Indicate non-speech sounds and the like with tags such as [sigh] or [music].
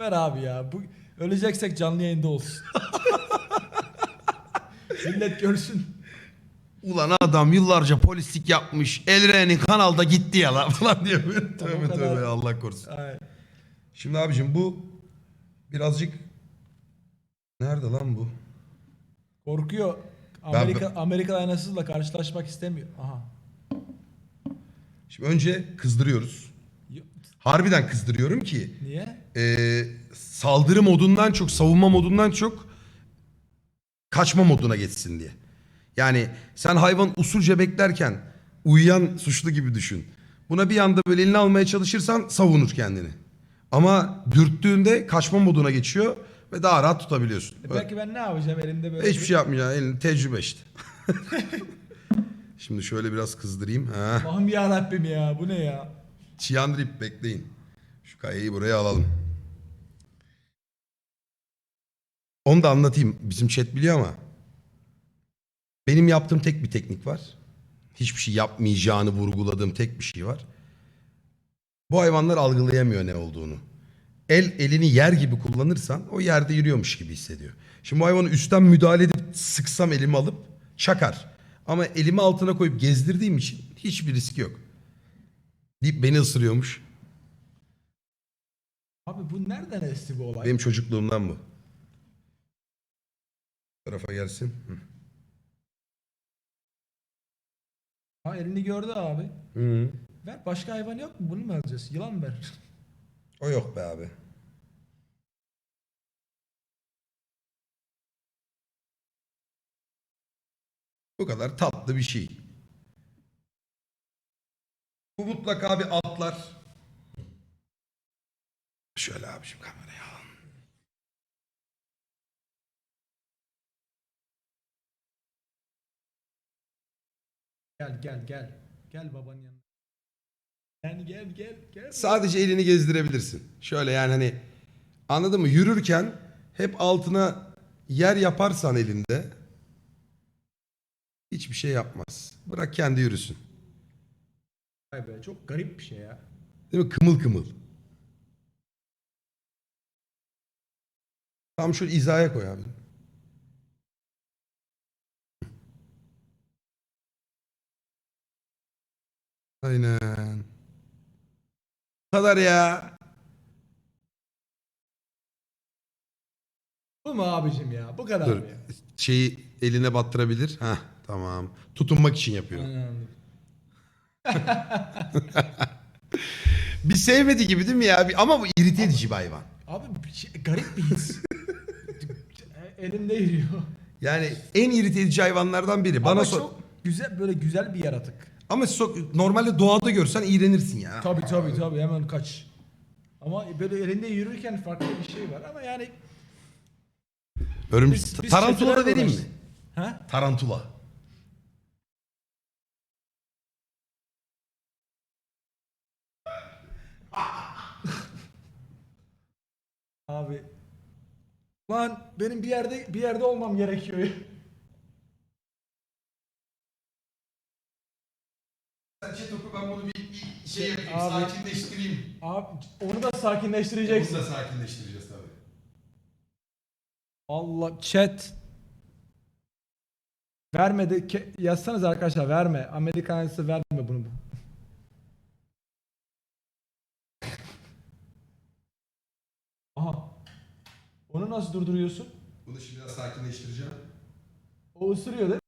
Ver abi ya. Bu öleceksek canlı yayında olsun. [laughs] Millet görsün. Ulan adam yıllarca polislik yapmış. Elren'in kanalda gitti ya lan falan diyor. O tövbe kadar- tövbe Allah korusun. Ay. Şimdi abicim bu birazcık... Nerede lan bu? Korkuyor. Amerika Amerika aynasızla karşılaşmak istemiyor. Aha. Şimdi önce kızdırıyoruz. Harbiden kızdırıyorum ki Niye? e, saldırı modundan çok, savunma modundan çok kaçma moduna geçsin diye. Yani sen hayvan usulca beklerken uyuyan suçlu gibi düşün. Buna bir anda böyle elini almaya çalışırsan savunur kendini. Ama dürttüğünde kaçma moduna geçiyor ve daha rahat tutabiliyorsun. E belki ben ne yapacağım elimde böyle. Hiçbir şey yapmayacaksın. Elini tecrübe işte. [laughs] Şimdi şöyle biraz kızdırayım. Ha. Allah'ım ya Rabbim ya bu ne ya? Çiyan bekleyin. Şu kayayı buraya alalım. Onu da anlatayım. Bizim chat biliyor ama. Benim yaptığım tek bir teknik var. Hiçbir şey yapmayacağını vurguladığım tek bir şey var. Bu hayvanlar algılayamıyor ne olduğunu. El elini yer gibi kullanırsan o yerde yürüyormuş gibi hissediyor. Şimdi bu hayvanı üstten müdahale edip sıksam elimi alıp çakar. Ama elimi altına koyup gezdirdiğim için hiçbir riski yok. Deyip beni ısırıyormuş. Abi bu nereden esti bu olay? Benim çocukluğumdan bu. Bu tarafa gelsin. Hı. Ha elini gördü abi. Hı. Ver başka hayvan yok mu? Bunu mu alacağız? Yılan ver? [laughs] O yok be abi. Bu kadar tatlı bir şey. Bu mutlaka bir atlar. Şöyle abiciğim kameraya al. Gel gel gel. Gel babanın yanına. Yani gel gel gel. Sadece elini gezdirebilirsin. Şöyle yani hani anladın mı? Yürürken hep altına yer yaparsan elinde hiçbir şey yapmaz. Bırak kendi yürüsün. Vay be çok garip bir şey ya. Değil mi? Kımıl kımıl. Tam şöyle hizaya koy abi. Aynen. Bu kadar ya. Bu mu abicim ya? Bu kadar Dur. mı ya? Şeyi eline battırabilir. Ha tamam. Tutunmak için yapıyorum. Anladım. Bir sevmedi gibi değil mi ya? Bir- Ama bu irite edici bir hayvan. Abi bir şey, garip bir his. Elimde yürüyor. Yani en irite edici hayvanlardan biri. Bana Ama sor. çok güzel böyle güzel bir yaratık. Ama so- normalde doğada görsen iğrenirsin ya. Tabii tabii tabii hemen kaç. Ama böyle elinde yürürken farklı bir şey var ama yani Örümcek. Biz- biz Tarantula da çetelerle vereyim mi? uğraştık. ha? Tarantula. Abi lan benim bir yerde bir yerde olmam gerekiyor. Sen topu ben bunu bir, bir şey yapayım, Abi. sakinleştireyim. Abi onu da sakinleştireceksin. da sakinleştireceğiz tabii. Allah chat. Vermedi. Ke- yazsanız arkadaşlar verme. Amerikanlısı verme bunu. Aha. Onu nasıl durduruyorsun? Bunu şimdi biraz sakinleştireceğim. O ısırıyor değil mi?